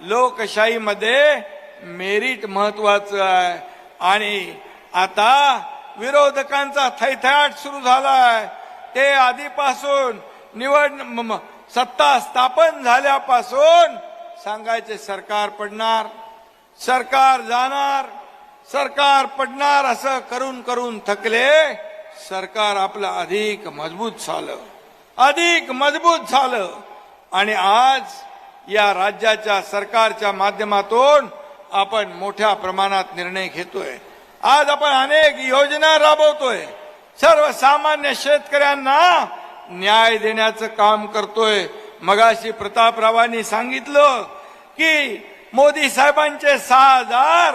लोकशाहीमध्ये मेरिट महत्वाचं आहे. आणि आता विरोधकांचा थैथाट सुरू झालाय. ते आधीपासून निवड म- सत्ता स्थापन झाल्यापासून सांगायचे सरकार पडणार सरकार जाणार सरकार पडणार असं करून करून थकले सरकार आपलं अधिक मजबूत झालं. अधिक मजबूत झालं. आणि आज या राज्याच्या सरकारच्या माध्यमातून आपण मोठ्या प्रमाणात निर्णय घेतोय. आज आपण अनेक योजना राबवतोय. सर्वसामान्य शेतकऱ्यांना न्याय देण्याचं काम करतोय. मगाशी प्रतापरावांनी सांगितलं की मोदी साहेबांचे सहा हजार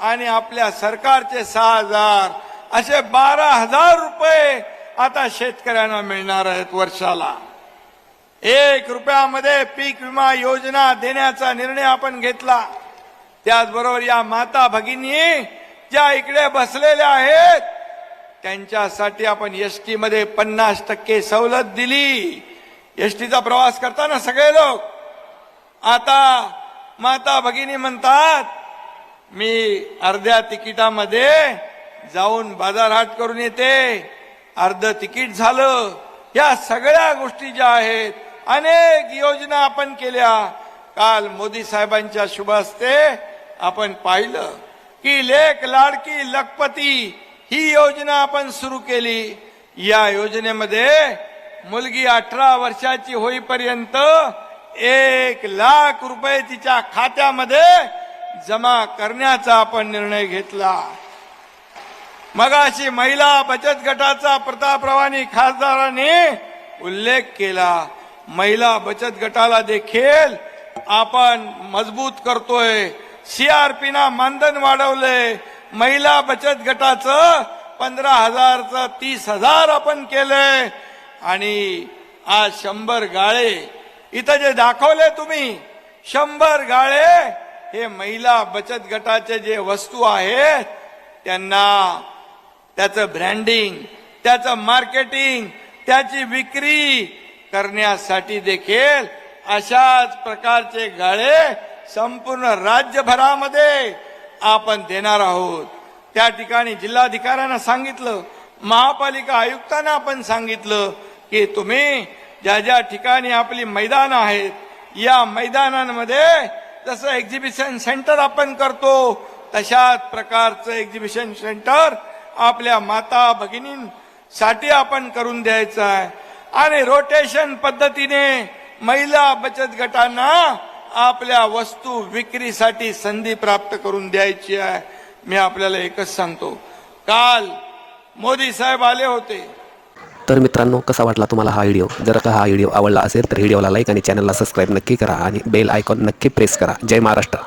आणि आपल्या सरकारचे सहा हजार असे बारा हजार रुपये आता शेतकऱ्यांना मिळणार आहेत वर्षाला. एक रुपयामध्ये पीक विमा योजना देण्याचा निर्णय आपण घेतला. त्याचबरोबर या माता भगिनी ज्या इकडे बसलेल्या आहेत त्यांच्यासाठी आपण एस टी मध्ये पन्नास टक्के सवलत दिली. एस टीचा प्रवास करताना सगळे लोक आता माता भगिनी म्हणतात मी अर्ध्या तिकिटामध्ये जाऊन बाजारहाट करून येते. अर्ध तिकीट झालं. या सगळ्या गोष्टी ज्या आहेत अनेक योजना आपण केल्या. काल मोदी साहेबांच्या शुभ हस्ते आपण पाहिलं की लेख लाडकी लखपती ही योजना आपण सुरू केली. या योजनेमध्ये मुलगी अठरा वर्षाची होईपर्यंत एक लाख रुपये तिच्या खात्यामध्ये जमा करण्याचा आपण निर्णय घेतला. मगाशी महिला बचत गटाचा प्रतापरावानी खासदारांनी उल्लेख केला. महिला बचत गटाला देखील आपण मजबूत करतोय. सीआरपी ना मानधन वाढवलंय. महिला बचत गटाचं पंधरा हजारचं तीस हजार आपण केलंय. आणि आज शंभर गाळे. इथं जे दाखवले तुम्ही शंभर गाळे हे महिला बचत गटाचे जे वस्तू आहेत त्यांना त्याचं ब्रँडिंग त्याचं मार्केटिंग त्याची विक्री करण्यासाठी देखील अशाच प्रकारचे गाळे संपूर्ण राज्यभरामध्ये आपण देणार आहोत. त्या ठिकाणी जिल्हाधिकाऱ्यांना सांगितलं महापालिका आयुक्तांना आपण सांगितलं की तुम्ही ज्या ज्या ठिकाणी आपली मैदान आहेत या मैदानांमध्ये जसं एक्झिबिशन सेंटर आपण करतो तशाच प्रकारचं एक्झिबिशन सेंटर आपल्या माता भगिनींसाठी आपण करून द्यायचं आहे. आणि रोटेशन पद्धतीने महिला बचत गटांना आपल्या वस्तू विक्रीसाठी संधी प्राप्त करून द्यायची आहे. मी आपल्याला एकच सांगतो. काल मोदी साहेब आले होते. तर मित्रांनो कसा वाटला तुम्हाला हा व्हिडिओ? जर का हा व्हिडिओ आवडला असेल तर व्हिडिओला लाईक आणि चॅनलला सबस्क्राईब नक्की करा आणि बेल आयकॉन नक्की प्रेस करा. जय महाराष्ट्र.